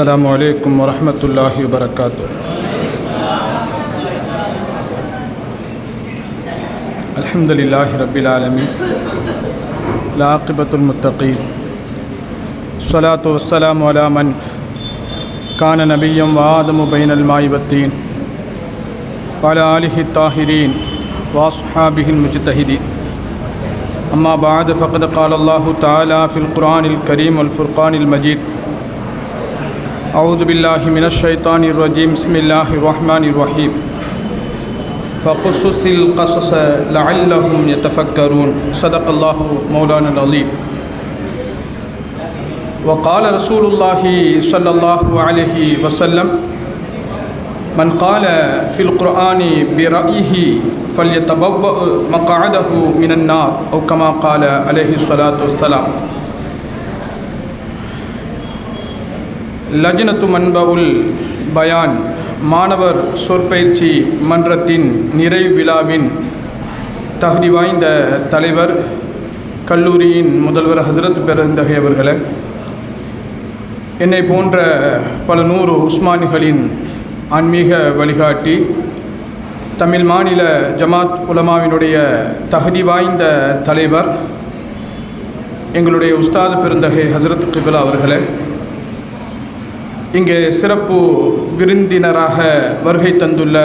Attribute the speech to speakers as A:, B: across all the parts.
A: السلام عليكم ورحمة الله وبركاته. الحمد لله رب العالمين. العاقبة المتقين الصلاة والسلام على من كان نبيا وآدم بين الماء والدين وعلى آله الطاهرين وأصحابه المجتهدين. أما بعد فقد قال الله تعالى في القرآن الكريم والفرقان المجيد. أعوذ بالله من الشيطان الرجيم. بسم الله الرحمن الرحيم. فقصص القصص لعلهم يتفكرون. صدق الله مولانا العظيم. وقال رسول الله صلى الله عليه وسلم من قال في القرآن برأيه فليتبوأ مقعده من النار أو كما قال عليه الصلاة والسلام. லஜ்னத்து மன்பவுல் பயான் மாணவர் சொற்பயிற்சி மன்றத்தின் நிறைவு விழாவின் தகுதி வாய்ந்த தலைவர் கல்லூரியின் முதல்வர் ஹசரத் பெருந்தகை அவர்களே என்னை போன்ற பல நூறு உஸ்மானிகளின் ஆன்மீக வழிகாட்டி தமிழ் மாநில ஜமாத் உலமாவினுடைய தகுதி வாய்ந்த தலைவர் எங்களுடைய உஸ்தாது பெருந்தகை ஹசரத் கிபிலா அவர்களே இங்கே சிறப்பு விருந்தினராக வருகை தந்துள்ள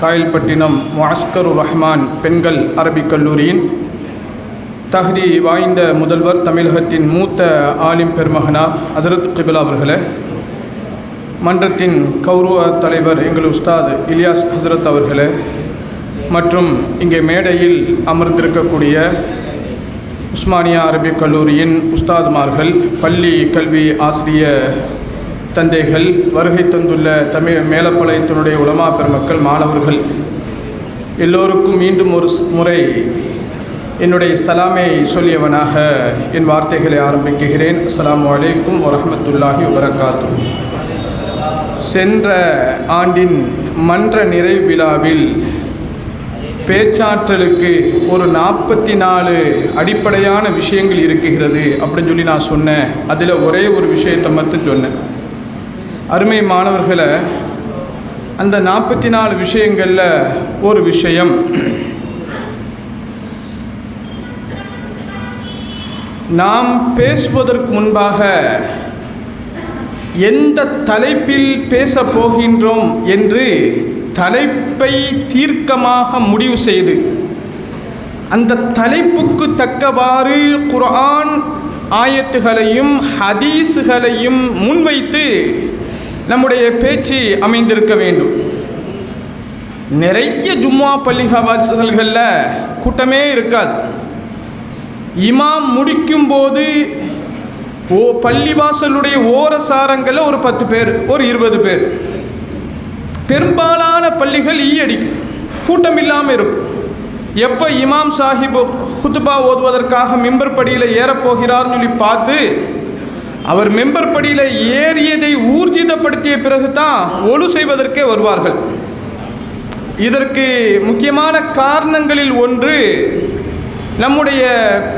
A: காயல்பட்டினம் முஅஸ்கருர் ரஹ்மான் பெண்கள் அரபிக் கல்லூரியின் தகுதி வாய்ந்த முதல்வர் தமிழகத்தின் மூத்த ஆலிம் பெருமகனார் ஹசரத் கிபிலா அவர்களே மன்றத்தின் கௌரவ தலைவர் எங்கள் உஸ்தாத் இலியாஸ் ஹசரத் அவர்களே மற்றும் இங்கே மேடையில் அமர்ந்திருக்கக்கூடிய உஸ்மானியா அரபிக் கல்லூரியின் உஸ்தாதுமார்கள் பள்ளி கல்வி ஆசிரிய தந்தைகள் வருகை தந்துள்ள தமிழ் மேலப்பாளையத்தினுடைய உலமா பெருமக்கள் மாணவர்கள் எல்லோருக்கும் மீண்டும் ஒரு முறை என்னுடைய சலாமை சொல்லியவனாக என் வார்த்தைகளை ஆரம்பிக்கிறேன் அஸ்லாம் வலைக்கும் வரமத்துல்லாஹி வரகாத்து சென்ற ஆண்டின் மன்ற நிறைவு விழாவில் பேச்சாற்றலுக்கு ஒரு நாற்பத்தி நாலு அடிப்படையான விஷயங்கள் இருக்குகிறது அப்படின்னு சொல்லி நான் சொன்னேன். அதில் ஒரே ஒரு விஷயத்தை மட்டும் சொன்னேன். அருமை மாணவர்களை அந்த நாற்பத்தி நாலு விஷயங்களில் ஒரு விஷயம். நாம் பேசுவதற்கு முன்பாக எந்த தலைப்பில் பேச போகின்றோம் என்று தலைப்பை தீர்க்கமாக முடிவு செய்து அந்த தலைப்புக்கு தக்கவாறு குர்ஆன் ஆயத்துகளையும் ஹதீஸுகளையும் முன்வைத்து நம்முடைய பேச்சு அமைந்திருக்க வேண்டும். நிறைய ஜும்மா பள்ளிவாசல்களில் கூட்டமே இருக்காது. இமாம் முடிக்கும் போது ஓ பள்ளிவாசலுடைய ஓர சாரங்களில் ஒரு பத்து பேர் ஒரு இருபது பேர். பெரும்பாலான பள்ளிகள் ஈயடிக்கும் கூட்டம் இல்லாமல் இருக்கும். எப்போ இமாம் சாஹிப் குத்துபா ஓதுவதற்காக மிம்பர் படியில் ஏறப்போகிறார்னு சொல்லி பார்த்து அவர் மெம்பர் படியில் ஏறியதை ஊர்ஜிதப்படுத்திய பிறகு தான் ஒழு செய்வதற்கே வருவார்கள். இதற்கு முக்கியமான காரணங்களில் ஒன்று நம்முடைய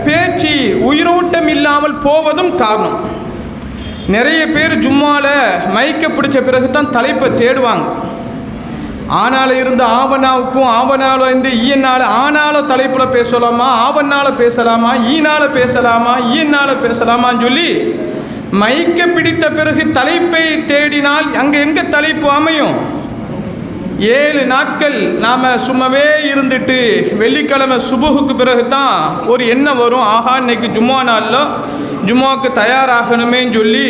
A: பேச்சு உயிரோட்டம் இல்லாமல் போவதும் காரணம். நிறைய பேர் ஜும்மாவில் மைக்க பிடிச்ச பிறகு தான் தலைப்பை தேடுவாங்க. ஆனால் இருந்து ஆவணாவுக்கும் ஆவனால இருந்து ஈயனால் ஆனால தலைப்பில் பேசலாமா ஆவனால் பேசலாமா ஈனால பேசலாமா ஈயனால பேசலாமான்னு சொல்லி மைக்க பிடித்த பிறகு தலைப்பை தேடினால் அங்கே எங்கே தலைப்பு அமையும்? ஏழு நாட்கள் நாம் சும்மாவே இருந்துட்டு வெள்ளிக்கிழமை சுபுகுக்கு பிறகு தான் ஒரு எண்ணம் வரும். ஆஹா இன்னைக்கு ஜும்மா நாளில் ஜும்மாவுக்கு தயாராகணுமேன்னு சொல்லி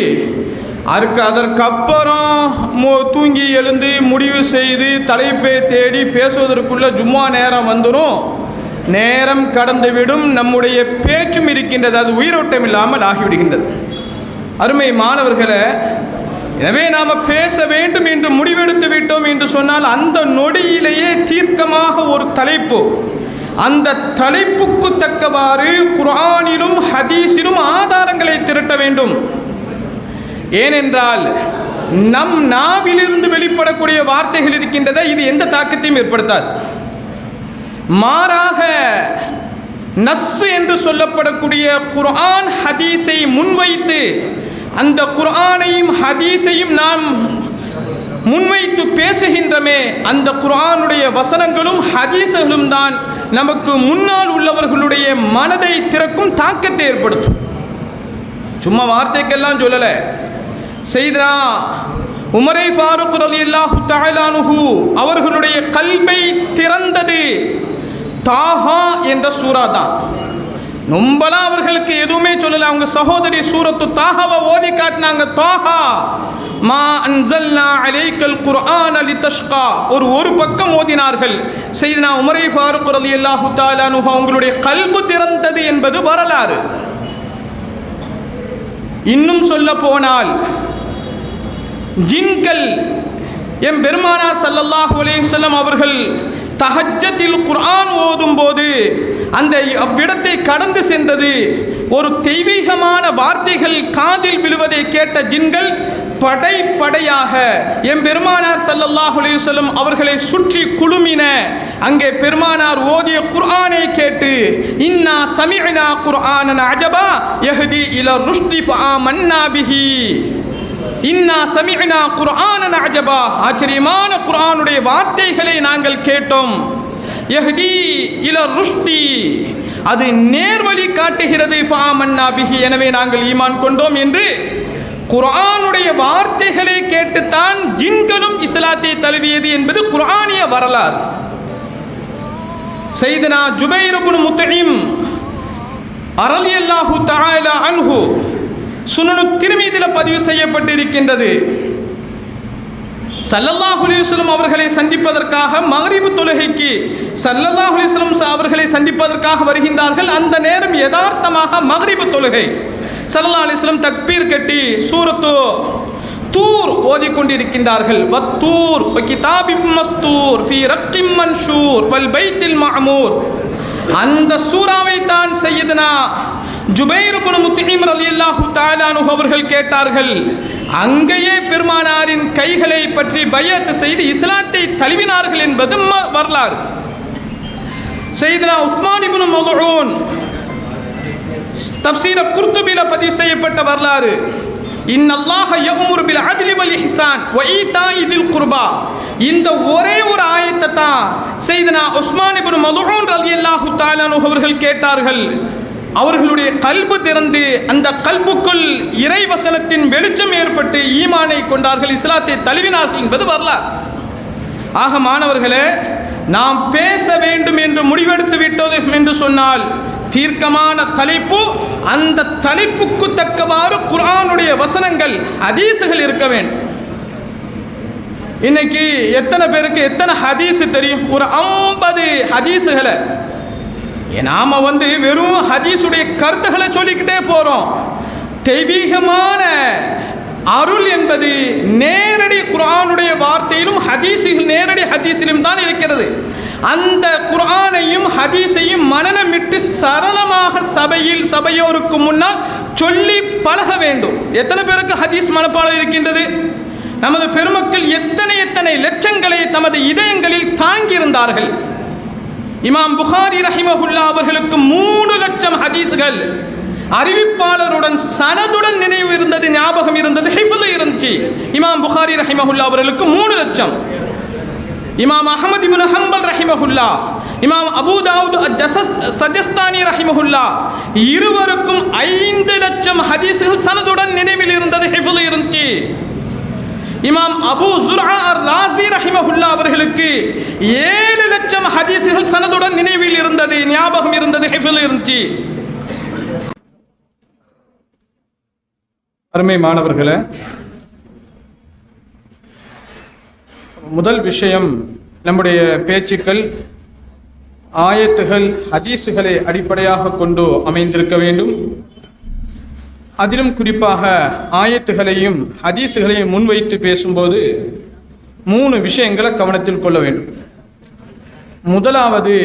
A: அதுக்கு அதற்கப்புறம் மோ தூங்கி எழுந்து முடிவு செய்து தலைப்பை தேடி பேசுவதற்குள்ள ஜும்மா நேரம் வந்துடும் நேரம் கடந்துவிடும் நம்முடைய பேச்சும் இருக்கின்றது. அது உயிரோட்டம் இல்லாமல் ஆகிவிடுகின்றது. அருமை மாணவர்களை எனவே நாம் பேச வேண்டும் என்று முடிவெடுத்து விட்டோம் என்று சொன்னால் அந்த நொடியிலேயே தீர்க்கமாக ஒரு தலைப்பு. அந்த தலைப்புக்கு தக்கவாறு குரானிலும் ஹதீஸிலும் ஆதாரங்களை திரட்ட வேண்டும். ஏனென்றால் நம் நாவிலிருந்து வெளிப்படக்கூடிய வார்த்தைகள் இருக்கின்றத இது எந்த தாக்கத்தையும் ஏற்படுத்தாது. மாறாக நஸ்ஸு என்று சொல்லப்படக்கூடிய குர்ஆன் ஹதீஸை முன்வைத்து அந்த குர்ஆனையும் ஹதீஸையும் நாம் முன்வைத்து பேசுகின்றமே அந்த குர்ஆனுடைய வசனங்களும் ஹதீஸுகளும் தான் நமக்கு முன்னால் உள்ளவர்களுடைய மனதை திறக்கும் தாக்கத்தை ஏற்படுத்தும். சும்மா வார்த்தைக்கெல்லாம் சொல்லலை. செய்தா உமரை ஃபாரூக் ரலியல்லாஹு தஆலானுஹு அவர்களுடைய கல்வை திறந்தது. தாஹா என்ற சூரா தான் நொம்பலாம் அவர்களுக்கு எதுவுமே சொல்லல. அவங்க சகோதரி சூரத்து தாஹாவை ஓதி காட்டினாங்க. தாஹா மா அன்சல்னா அலைக்கல் குர்ஆன் அலி தஷ்கா ஒரு ஒரு பக்கம் ஓதினார்கள். செய்தனா உமரை ஃபாருக் ரலி அல்லாஹு தாலானுஹா அவங்களுடைய கல்பு திறந்தது என்பது வரலாறு. இன்னும் சொல்ல போனால் ஜின்கள் எம் பெருமானார் சல்லல்லாஹு அலைஹி அவர்கள் தஹஜத்தில் குர்ஆன் ஓதும் போது அந்த அவ்விடத்தை கடந்து சென்றது. ஒரு தெய்வீகமான வார்த்தைகள் காதில் விழுவதை கேட்ட ஜின்கள் படை படையாக எம் பெருமானார் ஸல்லல்லாஹு அலையுசல்லம் அவர்களை சுற்றி குழுமின. அங்கே பெருமானார் ஓதிய குர்ஆனை கேட்டு இன்னா சமிஅனா குர்ஆனன் அஜபா யஹ்தி இல ருஷ்தி ஃபஆமன்னா பிஹி. இன்னா சமிஅனா குர்ஆனன் அஜபா. ஆச்சரியமான குர்ஆனுடைய வார்த்தைகளை நாங்கள் கேட்டோம். யஹ்தி இல ருஷ்டி. அது நேர்வழி காட்டுகிறது. ஃபாமன்னா பிஹி. எனவே நாங்கள் ஈமான் கொண்டோம் என்று குர்ஆனுடைய வார்த்தைகளை கேட்டுத்தான் ஜின்களும் இஸ்லாத்தை தழுவியது என்பது குர்ஆனிய வரலாறு. செய்தனா ஜுபைர் இப்னு முத்தஈம் அரலியல்லாஹு தஆலா அன்ஹு சுனனு திருமீதில் பதிவு செய்யப்பட்டிருக்கின்றது. சல்லல்லாஹு அலைஹி அவர்களை சந்திப்பதற்காக மகரிபு தொழுகைக்கு சல்லல்லாஹு அலைஹி அவர்களை சந்திப்பதற்காக வருகின்றார்கள். அந்த நேரம் யதார்த்தமாக மகரிபு தொழுகை. சல்லா அலிஸ்லம் தக்பீர் கட்டி சூரத்து தூர் ஓதிக்கொண்டிருக்கின்றார்கள். வத்தூர் கிதாபி மஸ்தூர் ஃபி ரக்கிம் மன்ஷூர் வல் பைத்தில் மஹமூர் அந்த சூறாவை தான் செய்யதுனா ஜுபைர் இப்னு அலி அல்லாஹு தாலானு அவர்கள் கேட்டார்கள் அங்கேயே பெருமானாரின் கைகளை பற்றி பயத்து செய்து இஸ்லாத்தை தழுவினார்கள் என்பது வரலாறு. செய்தனா உஸ்மான் இப்னு மதுஊன் தப்சீர குர்துபில பதிவு செய்யப்பட்ட வரலாறு. இன்னல்லாஹ யகுமுர் பில் அதிலி வல் இஹ்சான் வ ஈதாஇ இதில் குர்பா. இந்த ஒரே ஒரு ஆயத்தை தான் செய்தனா உஸ்மான் இப்னு மதுஊன் ரலியல்லாஹு தஆலா அவர்கள் கேட்டார்கள். அவர்களுடைய கல்பு திறந்து அந்த கல்புக்குள் இறை வசனத்தின் வெளிச்சம் ஏற்பட்டு ஈமானை கொண்டார்கள் இஸ்லாத்தை தழுவினார்கள் என்பது வரலாறு. ஆக மாணவர்களே நாம் பேச வேண்டும் என்று முடிவெடுத்து விட்டது என்று சொன்னால் தீர்க்கமான தலைப்பு அந்த தலைப்புக்கு தக்கவாறு குரானுடைய வசனங்கள் ஹதீசுகள் இருக்க வேண்டும். இன்னைக்கு எத்தனை பேருக்கு எத்தனை ஹதீஸ் தெரியும்? ஒரு ஐம்பது ஹதீஸுகளை நாம வந்து வெறும் ஹதீஸுடைய கருத்துக்களை சொல்லிக்கிட்டே போறோம். தெய்வீகமான அருள் என்பது நேரடி குரானுடைய வார்த்தையிலும் ஹதீஸில் நேரடி ஹதீஸிலும் தான் இருக்கிறது. அந்த குரானையும் ஹதீஸையும் மனநமிட்டு சரளமாக சபையில் சபையோருக்கு முன்னால் சொல்லி பழக வேண்டும். எத்தனை பேருக்கு ஹதீஸ் மனப்பாடம் இருக்கின்றது? நமது பெருமக்கள் எத்தனை எத்தனை லட்சங்களை தமது இதயங்களில் தாங்கியிருந்தார்கள்? இமாம் புகாரி ரஹிமஹுல்லா அவர்களுக்கு மூணு லட்சம் ஹதீஸுகள் அறிவிப்பாளருடன் சனதுடன் நினைவு இருந்தது ஞாபகம் இருந்தது ஹிஃபுல இருந்துச்சு. இமாம் புகாரி ரஹிமஹுல்லா அவர்களுக்கு மூணு லட்சம். இமாம் அஹமது இபுன் ஹம்பல் ரஹிமஹுல்லா இமாம் அபூ தாவூத் ஜசஸ் சஜஸ்தானி ரஹிமஹுல்லா இருவருக்கும் ஐந்து லட்சம் ஹதீஸுகள் சனதுடன் நினைவில் இருந்தது ஹிஃபுல இருந்துச்சு. இமாம் அபு ஜுர்ஆ ராசி ரஹிமஹுல்லா அவர்களுக்கு ஏழு லட்சம் ஹதீசுகள் சனதுடன் நினைவில் இருந்தது ஞாபகம் இருந்தது ஹிஃபில் இருந்துச்சு. அருமை மாணவர்களே முதல் விஷயம் நம்முடைய பேச்சுக்கள் ஆயத்துகள் ஹதீஸுகளை அடிப்படையாக கொண்டு அமைந்திருக்க வேண்டும். அதிலும் குறிப்பாக ஆயத்துகளையும் ஹதீஸுகளையும் முன்வைத்து பேசும்போது மூணு விஷயங்களை கவனத்தில் கொள்ள வேண்டும். முதலாவது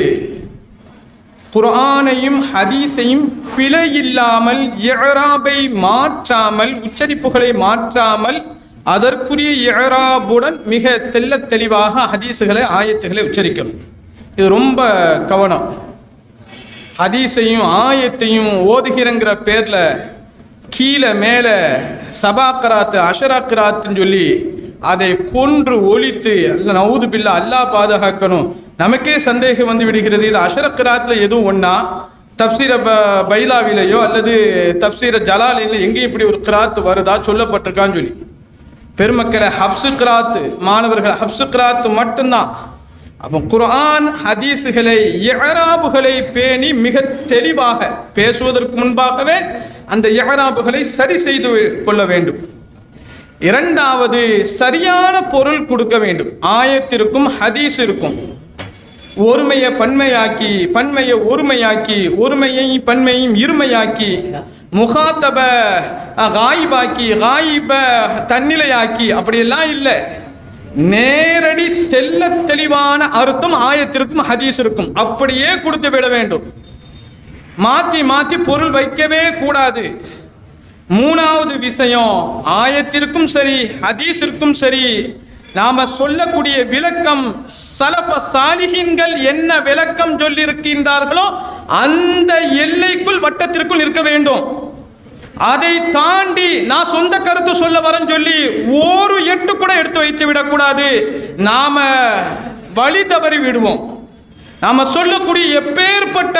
A: குரானையும் ஹதீஸையும் பிழை இல்லாமல் இஅராபை மாற்றாமல் உச்சரிப்புகளை மாற்றாமல் அதற்குரிய இஅராபுடன் மிக தெல்ல தெளிவாக ஹதீஸுகளை ஆயத்துகளை உச்சரிக்கணும். இது ரொம்ப கவனம். ஹதீஸையும் ஆயத்தையும் ஓதுகிறங்கிற பேரில் கீழே மேலே சபாக்கராத்து அஷராக்கராத்துன்னு சொல்லி அதை கொன்று ஒழித்து அல்ல நவுது பில்லா அல்லாஹ் பாதுகாக்கணும். நமக்கே சந்தேகம் வந்து விடுகிறது. இது அஷரக்கராத்தில் எதுவும் ஒன்றா தப்சீர ப பைலாவிலேயோ அல்லது தப்சீர ஜலாலில எங்கேயும் இப்படி ஒரு கிராத்து வருதா சொல்லப்பட்டிருக்கான்னு சொல்லி. பெருமக்களை ஹப்சு கிராத்து மாணவர்கள் ஹப்சு கிராத்து மட்டும்தான். அப்போ குரான் ஹதீஸுகளை இஅராபுகளை பேணி மிக தெளிவாக பேசுவதற்கு முன்பாகவே அந்த இஅராபுகளை சரி செய்து கொள்ள வேண்டும். இரண்டாவது சரியான பொருள் கொடுக்க வேண்டும். ஆயத்திற்கும் ஹதீஸ் இருக்கும் ஒருமையை பன்மையாக்கி பன்மையை ஒருமையாக்கி ஒருமையை பன்மையும் இருமையாக்கி முகாத்தப காயிபாக்கி காயிப தன்னிலையாக்கி அப்படியெல்லாம் இல்லை. நேரடி தெல்ல தெளிவான அர்த்தம் ஆயத்திற்கும் ஹதீஸ் இருக்கும் அப்படியே கொடுத்து விட வேண்டும். மாத்தி மாத்தி பொருள் வைக்கவே கூடாது. மூணாவது விஷயம் ஆயத்திற்கும் சரி ஹதீஸிற்கும் சரி நாம சொல்லக்கூடிய விளக்கம் சலஃப சாலிஹின்கள் என்ன விளக்கம் சொல்லியிருக்கின்றார்களோ அந்த எல்லைக்குள் வட்டத்திற்குள் இருக்க வேண்டும். அதை தாண்டி நான் சொந்த கருத்து சொல்ல வரேன்னு சொல்லி ஒரு எட்டு கூட எடுத்து வைத்து விடக்கூடாது. நாம வழி தவறி விடுவோம். நாம சொல்லக்கூடிய எப்பேற்பட்ட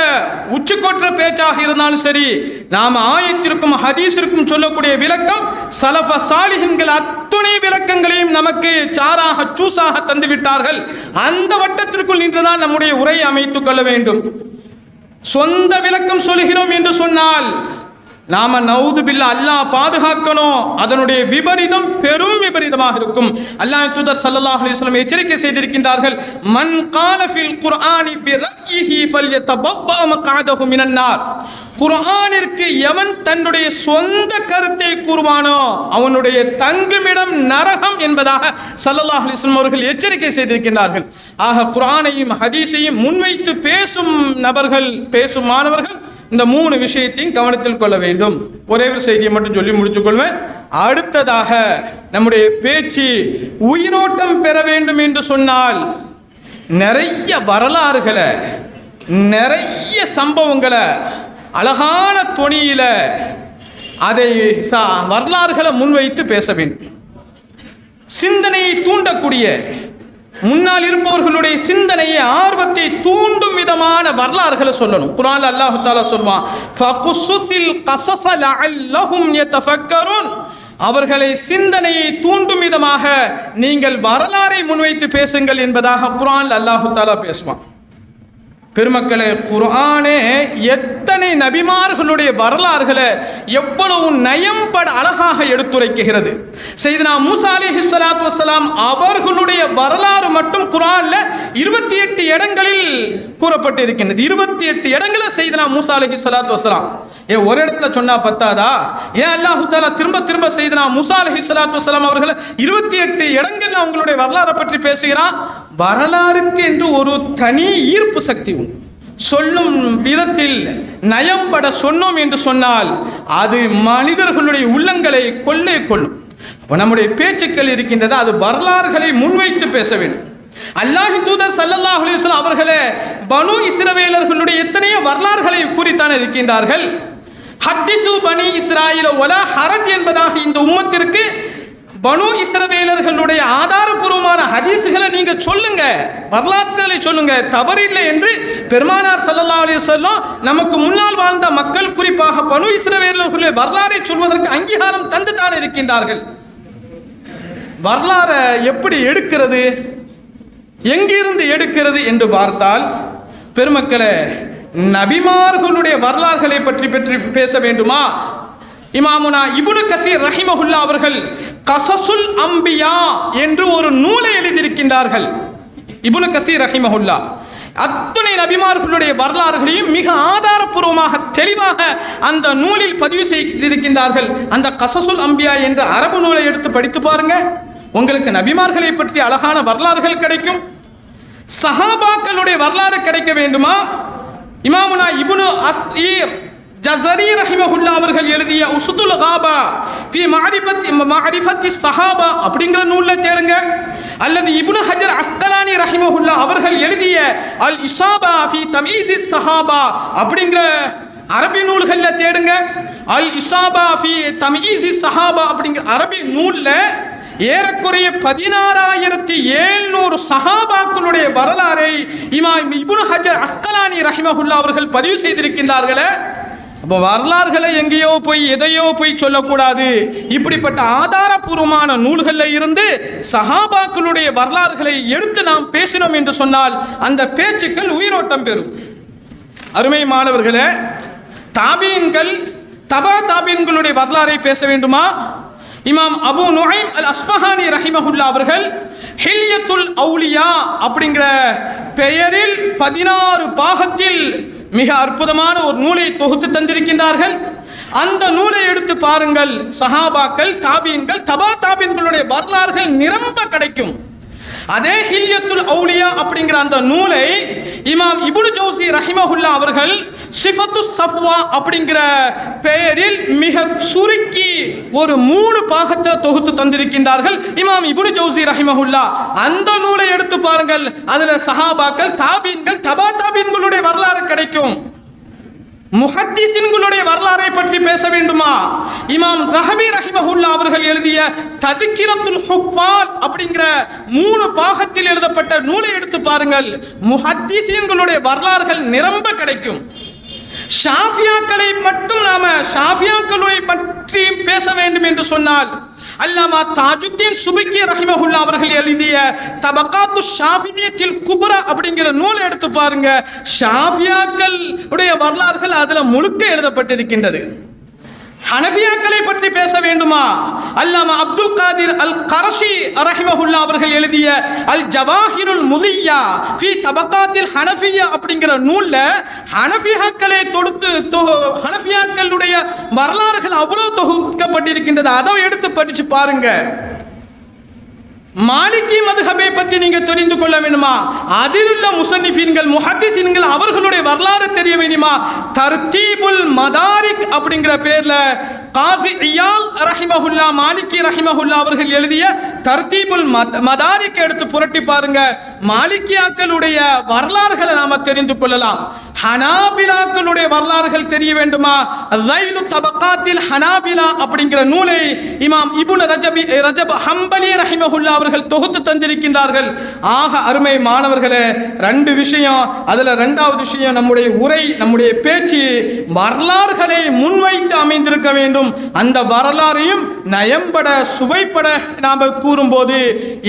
A: உச்சிக்கொற்ற பேச்சாக இருந்தாலும் சரி நாம ஆயத்திற்கும் ஹதீஸிற்கும் சொல்லக்கூடிய விளக்கம் சலஃப சாலிஹின்கள் அத்துணை விளக்கங்களையும் நமக்கு சாராக சூசாக தந்து விட்டார்கள் அந்த வட்டத்திற்குள் நின்றுதான் நம்முடைய உரையை அமைத்துக் கொள்ள வேண்டும். சொந்த விளக்கம் சொல்கிறோம் என்று சொன்னால் நாம நவுது பில்ல அல்லாஹ் பாதுகாக்கணும். அதனுடைய விபரீதம் பெரும் விபரீதமாக இருக்கும். அல்லாஹ் தூதர் ஸல்லல்லாஹு அலைஹி வஸல்லம் எச்சரிக்கை செய்திருக்கின்றார்கள். மன் கால ஃபில் குர்ஆனி பிரய்ஹி ஃபல்யதபப்பா மக்அதஹு மினன் நார். குர்ஆனிற்கு எவன் தன்னுடைய சொந்த கருத்தை கூறுவானோ அவனுடைய தங்குமிடம் நரகம் என்பதாக ஸல்லல்லாஹு அலைஹி வஸல்லம் அவர்கள் எச்சரிக்கை செய்திருக்கின்றார்கள். ஆக குர்ஆனையும் ஹதீஸையும் முன்வைத்து பேசும் நபர்கள் பேசும் மாணவர்கள் இந்த மூணு விஷயத்தையும் கவனத்தில் கொள்ள வேண்டும். ஒரே ஒரு செய்தியை மட்டும் சொல்லி முடித்துக்கொள்வேன் அடுத்ததாக நம்முடைய பேச்சு உயிரோட்டம் பெற வேண்டும் என்று சொன்னால் நிறைய வரலாறுகளை நிறைய சம்பவங்களை அழகான துணியில் அதை சா வரலாறுகளை முன்வைத்து பேச வேண்டும். சிந்தனையை தூண்டக்கூடிய முன்னால் இருப்பவர்களுடைய சிந்தனையை ஆர்வத்தை தூண்டும் விதமான வரலாறுகளை சொல்லணும். குரான் அல்லாஹு தாலா சொல்வான் ஃபகுசுஸில் கஸஸ லஅல்லஹும் யதஃபக்கருன். அவர்களை சிந்தனையை தூண்டும் விதமாக நீங்கள் வரலாறை முன்வைத்து பேசுங்கள் என்பதாக குரான் அல்லாஹு தாலா பேசுவான். பெருமக்களே குரானே எத்தனை நபிமார்களுடைய வரலாறுகளை எவ்வளவு நயம்பட அழகாக எடுத்துரைக்குகிறது. செய்தனா மூசா அலைஹி ஸலாத்து வசலாம் அவர்களுடைய வரலாறு மட்டும் குரானில் இருபத்தி எட்டு இடங்களில் கூறப்பட்டு இருக்கின்றது இருபத்தி எட்டு இடங்களில் செய்தனா மூசா அலைஹி ஸலாத்து வசலாம் ஏன் ஒரு இடத்துல சொன்னா பத்தாதா? ஏன் அல்லாஹு தாலா திரும்ப திரும்ப செய்தனா மூசா அலைஹி ஸலாத்து வசலாம் அவர்களை இருபத்தி எட்டு இடங்கள்ல அவங்களுடைய வரலாறை பற்றி பேசுகிறான். வரலாறுக்கு என்று ஒரு தனி ஈர்ப்பு சக்தி உண்டு. சொல்லும் விதத்தில் நயம்பட சொன்னோம் என்று சொன்னால் அது மனிதர்களுடைய உள்ளங்களை கொள்ளே கொள்ளும். இப்போ நம்முடைய பேச்சுக்கள் இருக்கின்றது? அது வரலாறுகளை முன்வைத்து பேச வேண்டும். அல்லாஹி தூதர் சல்லல்லாஹ் அலிஸ்லாம் அவர்களே பனு இஸ்ரவேலர்களுடைய எத்தனையோ வரலாறுகளை கூறித்தான் இருக்கின்றார்கள். ஹத்திசு பனி இஸ்ராயில ஒல ஹரத் என்பதாக இந்த உம்மத்திற்கு பனு இஸ்ரவேலர்களுடைய ஆதாரபூர்வமான ஹதீஸுகளை நீங்க சொல்லுங்க. வரலாற்றுகளை சொல்லுங்க. தவறில்லை என்று பெருமானார் ஸல்லல்லாஹு அலி சொல்லும் நமக்கு முன்னால் வாழ்ந்த மக்கள் குறிப்பாக பனு இஸ்ரவேலர்களுடைய வரலாறை சொல்வதற்கு அங்கீகாரம் தந்து தான் இருக்கின்றார்கள். வரலாறை எப்படி எடுக்கிறது? எங்கிருந்து எடுக்கிறது என்று பார்த்தால் பெருமக்களே நபிமார்களுடைய வரலாறுகளை பற்றி பற்றி பேச வேண்டுமா? இமாமுனா இபுனு கசீர் ரஹிமஹுல்லா அவர்கள் கசசுல் அம்பியா என்று ஒரு நூலை எழுதியிருக்கின்றார்கள். இபுனு கசீர் ரஹிமஹுல்லா. அத்துணை நபிமார்களுடைய வரலாறுகளையும் மிக ஆதாரப்பூர்வமாக தெளிவாக அந்த நூலில் பதிவு செய்திருக்கின்றார்கள். அந்த கசசுல் அம்பியா என்ற அரபு நூலை எடுத்து படித்து பாருங்க. உங்களுக்கு நபிமார்களை பற்றி அழகான வரலாறுகள் கிடைக்கும். சஹாபாக்களுடைய வரலாறு கிடைக்க வேண்டுமா? இமாமுனா இபுனு அஸ்ஈர் ஜஸரி ரஹிமஹுல்லா அவர்கள் எழுதிய உசுதுல் காபா ஃபி மாரிபத் மாரிஃபத்தி சஹாபா அப்படிங்கிற நூலில் தேடுங்க. அல்லது இபுனு ஹஜர் அஸ்கலானி ரஹிமஹுல்லா அவர்கள் எழுதிய அல் இஷாபா ஃபி தமீசி சஹாபா அப்படிங்கிற அரபி நூல்களில் தேடுங்க. அல் இஷாபா ஃபி தமீசி சஹாபா அப்படிங்கிற அரபி நூலில் ஏறக்குறைய பதினாறாயிரத்தி எழுநூறு சஹாபாக்களுடைய வரலாறை இமாம் இபுனு ஹஜர் அஸ்கலானி ரஹிமஹுல்லா அவர்கள் பதிவு செய்திருக்கின்றார்களே. அப்போ வரலாறுகளை எங்கேயோ போய் எதையோ போய் சொல்லக்கூடாது. இப்படிப்பட்ட ஆதாரபூர்வமான நூல்களில் இருந்து சஹாபாக்களுடைய வரலாறுகளை எடுத்து நாம் பேசினோம் என்று சொன்னால் அந்த பேச்சுக்கள் உயிரோட்டம் பெறும். அருமை மாணவர்களே தாபீன்கள் தபா தாபீன்களுடைய வரலாறை பேச வேண்டுமா? இமாம் அபு நுஹைம் அல் அஸ்ஃபஹானி ரஹிமஹுல்லா அவர்கள் ஹில்யத்துல் அவுலியா அப்படிங்கிற பெயரில் பதினாறு பாகத்தில் மிக அற்புதமான ஒரு நூலை தொகுத்து தந்திருக்கின்றார்கள். அந்த நூலை எடுத்து பாருங்கள். சஹாபாக்கள் தாபீன்கள் தபா தாபீன்களுடைய வரலாறுகள் நிரம்ப கிடைக்கும். அதே ஹில்யத்துல் அவுலியா அப்படிங்கிற அந்த நூலை இமாம் இபுனு ஜோசி ரஹிமஹுல்லா அவர்கள் சிஃபத்து சஃப்வா அப்படிங்கிற பெயரில் மிக சுருக்கி ஒரு மூணு பாகத்தில் தொகுத்து தந்திருக்கின்றார்கள் இமாம் இபுனு ஜோசி ரஹிமஹுல்லா. அந்த நூலை எடுத்து பாருங்கள். அதுல சஹாபாக்கள் தாபீன்கள் தபா தாபீன்களுடைய வரலாறு கிடைக்கும். முஹத்திசின்களுடைய வரலாறு பேச வேண்டுமா? இமாம் ரஹபி ரஹிமஹுல்லா அவர்கள் எழுதிய ததிக்கிரத்துல் ஹுஃபால் அப்படிங்கிற மூணு பாகத்தில் எழுதப்பட்ட நூலை எடுத்து பாருங்கள். முஹத்திசின்களுடைய வரலாறுகள் நிரம்ப கிடைக்கும். ஷாஃபியாக்களை மட்டும் நாம ஷாஃபியாக்களுடைய பற்றி பேச வேண்டும் என்று சொன்னால் அல்லாமா தாஜுத்தீன் சுபிக்கி ரஹிமஹுல்லா அவர்கள் எழுதிய தபகாத்து ஷாஃபினியத்தில் குபுரா அப்படிங்கிற நூலை எடுத்து பாருங்க. ஷாஃபியாக்கள் உடைய வரலாறுகள் அதுல முழுக்க எழுதப்பட்டிருக்கின்றது. ஹனஃபியாக்களை பற்றி பேச வேண்டுமா? அல்லாம அப்துல் காதிர் அல் கரஷி ரஹிமஹுல்லா அவர்கள் எழுதிய அல் ஜவாஹிருல் முலியா ஃபி தபக்காத்தில் ஹனஃபியா அப்படிங்கிற நூலில் ஹனஃபியாக்களை தொடுத்து தொகு ஹனஃபியாக்களுடைய வரலாறுகள் அவ்வளோ தொகுக்கப்பட்டிருக்கின்றது. அதை எடுத்து படித்து பாருங்கள் மாலிகி மதுஹபை பற்றி நீங்க தெரிந்து கொள்ள வேண்டுமா அதில் உள்ள முசன்னிஃபீன்கள் அவர்களுடைய வரலாறு தெரிய வேண்டுமா தர்தீபுல் மதாரிக் அப்படிங்கிற பேர்ல காசி இயால் ரஹிமஹுல்லா மாலிகி ரஹிமஹுல்லா அவர்கள் எழுதிய தர்தீபுல் மதாரிக் எடுத்து புரட்டி பாருங்க. மாலிகியாக்களுடைய வரலாறுகளை நாம தெரிந்து கொள்ளலாம். ஹனாபிலாக்களுடைய வரலாறுகள் தெரிய வேண்டுமா? ரைலு தபக்காத்தில் ஹனாபிலா அப்படிங்கிற நூலை இமாம் இபுன் ரஜபி ரஜப் ஹம்பலி ரஹிமஹுல்லா அவர்கள் தொகுத்து தந்திருக்கின்றார்கள். ஆக அருமை மாணவர்களே ரெண்டு விஷயம் அதில் ரெண்டாவது விஷயம் நம்முடைய உரை நம்முடைய பேச்சு வரலாறுகளை முன்வைத்து அமைந்திருக்க வேண்டும். அந்த வரலாறையும் நயம்பட சுவைப்பட நாம் கூறும்போது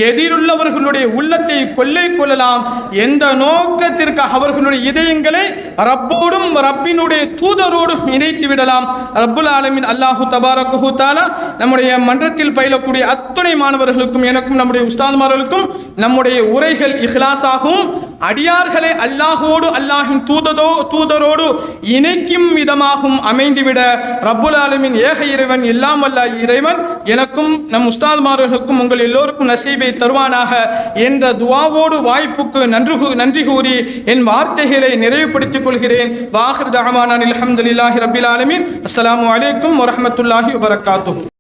A: எதிருள்ளவர்களுடைய உள்ளத்தை கொள்ளை கொள்ளலாம். எந்த நோக்கத்திற்காக அவர்களுடைய இதயங்களை ரப்போடும் ரப்பினுடைய தூதரோடும் இணைத்து விடலாம். ரப்புல் ஆலமின் அல்லாஹு தபாரகு தாலா நம்முடைய மன்றத்தில் பயிலக்கூடிய அத்துணை மாணவர்களுக்கும் எனக்கும் நம்முடைய உஸ்தாதுமார்களுக்கும் நம்முடைய உரைகள் இஹ்லாஸாகவும் அடியார்களை அல்லாஹோடு அல்லாஹின் தூததோ தூதரோடு இணைக்கும் விதமாகவும் அமைந்துவிட ரப்புல் ஆலமின் ஏக இறைவன் எல்லாம் வல்ல இறைவன் எனக்கும் நம் உஸ்தாத்மார்களுக்கும் உங்கள் எல்லோருக்கும் நசீபை தருவானாக என்ற துவாவோடு வாய்ப்புக்கு நன்றி நன்றி கூறி என் வார்த்தைகளை நிறைவுபடுத்திக் கொள்கிறேன். வாஹிர் தஹமான் அல்ஹம்துலில்லாஹி ரபில் ஆலமின். அஸ்லாம் அலைக்கும் வரமத்துல்லாஹி வரகாத்து